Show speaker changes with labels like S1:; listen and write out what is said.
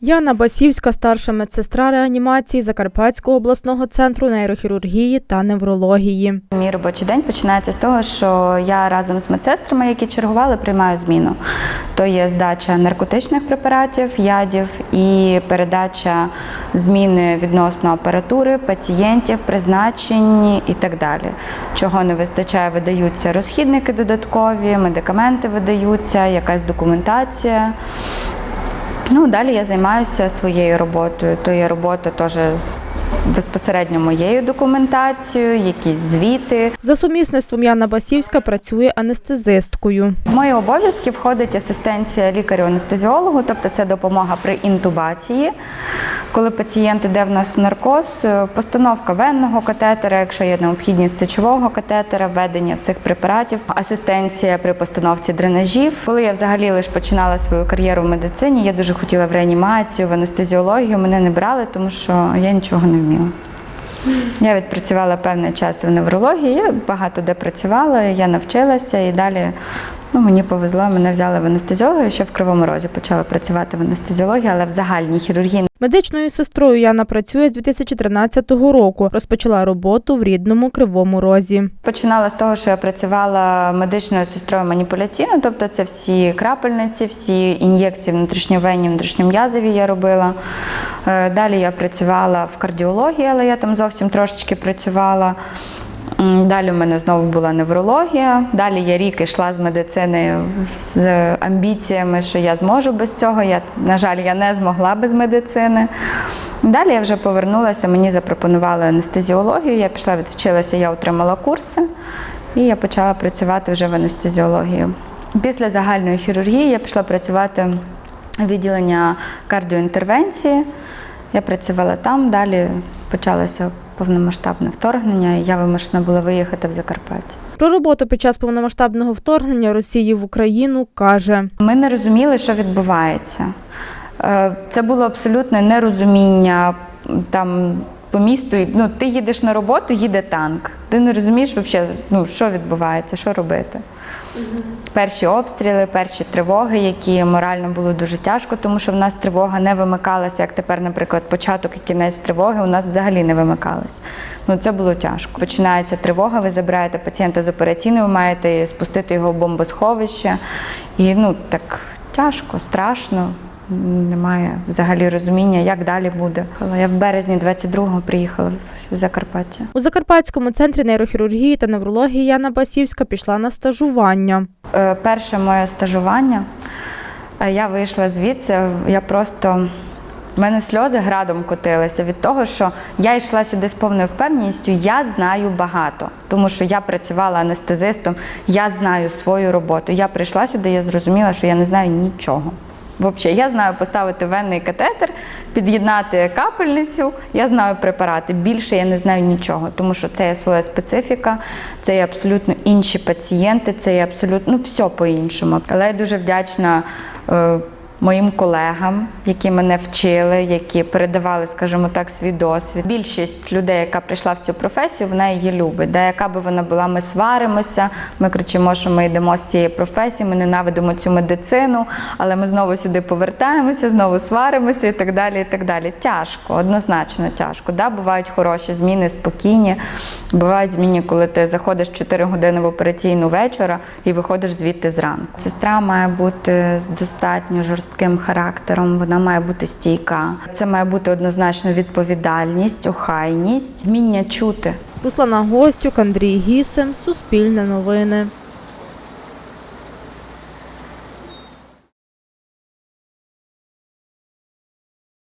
S1: Яна Басівська, старша медсестра реанімації Закарпатського обласного центру нейрохірургії та неврології.
S2: Мій робочий день починається з того, що я разом з медсестрами, які чергували, приймаю зміну. То є здача наркотичних препаратів, ядів і передача зміни відносно апаратури, пацієнтів, призначень і так далі. Чого не вистачає, видаються розхідники додаткові, медикаменти видаються, якась документація. Ну, далі я займаюся своєю роботою. То є робота теж з безпосередньо моєю документацією, якісь звіти.
S1: За сумісництвом Яна Басівська працює анестезисткою.
S2: В мої обов'язки входить асистенція лікарю-анестезіологу, тобто це допомога при інтубації. Коли пацієнт йде в нас в наркоз, е, постановка венного катетера, якщо є необхідність сечового катетера, введення всіх препаратів, асистенція при постановці дренажів. Коли я взагалі лише починала свою кар'єру в медицині, я дуже хотіла в реанімацію, в анестезіологію. Мене не брали, тому що я нічого не вміла. Я відпрацювала певний час в неврології, я багато де працювала, я навчилася і далі ну, мені повезло, мене взяли в анестезіологію, ще в Кривому Розі почала працювати в анестезіології, але в загальній хірургії
S1: Медичною сестрою Яна працює з 2013 року. Розпочала роботу в рідному Кривому Розі.
S2: Починала з того, що я працювала медичною сестрою маніпуляційно, тобто це всі крапельниці, всі ін'єкції внутрішньовенні, внутрішньом'язові я робила. Е, Далі я працювала в кардіології, але я там зовсім трошечки працювала. Далі у мене знову була неврологія. Далі я рік йшла з медицини з амбіціями, що я зможу без цього. Я, на жаль, я не змогла без медицини. Далі я вже повернулася, мені запропонували анестезіологію. Я пішла, відвчилася, я отримала курси і я почала працювати вже в анестезіології. Після загальної хірургії я пішла працювати відділення кардіоінтервенції. Я працювала там, далі почалося повномасштабне вторгнення, і я вимушена була виїхати в Закарпаття.
S1: Про роботу під час повномасштабного вторгнення Росії в Україну каже.
S2: Ми не розуміли, що відбувається. Е, Це було абсолютне нерозуміння там по місту. Ну, ти їдеш на роботу, їде танк. Ти не розумієш взагалі, ну, що відбувається, що робити. Перші обстріли, перші тривоги, які морально було дуже тяжко, тому що в нас тривога не вимикалася, як тепер, наприклад, початок і кінець тривоги у нас взагалі не вимикалась. Ну це було тяжко. Починається тривога, ви забираєте пацієнта з операційної, ви маєте спустити його в бомбосховище. І ну так тяжко, страшно. Немає взагалі розуміння, як далі буде. Але я в березні 22-го приїхала в Закарпаття.
S1: У Закарпатському центрі нейрохірургії та неврології Яна Басівська пішла на стажування.
S2: Е, Перше моє стажування. е, Я вийшла звідси. Я просто в мене сльози градом котилися від того, що я йшла сюди з повною впевненістю. Я знаю багато, тому що я працювала анестезистом, я знаю свою роботу. Я прийшла сюди, я зрозуміла, що я не знаю нічого. Взагалі, я знаю поставити венний катетер, під'єднати капельницю, я знаю препарати. Більше я не знаю нічого, тому що це є своя специфіка, це є абсолютно інші пацієнти, це є абсолютно ну, все по-іншому. Але я дуже вдячна. Моїм колегам, які мене вчили, які передавали, скажімо так, свій досвід. Більшість людей, яка прийшла в цю професію, вона її любить. Де яка би вона була, ми сваримося, ми кричимо, що ми йдемо з цієї професії, ми ненавидимо цю медицину, але ми знову сюди повертаємося, знову сваримося і так далі. і так далі. Тяжко, однозначно тяжко. Да, бувають хороші зміни, спокійні. Бувають зміни, коли ти заходиш 4 години в операційну вечора і виходиш звідти зранку. Сестра має бути з достатньо жорстким характером, вона має бути стійка. Це має бути однозначно відповідальність, охайність, вміння чути.
S1: Руслана Гостюк, Андрій Гісем, Суспільне новини.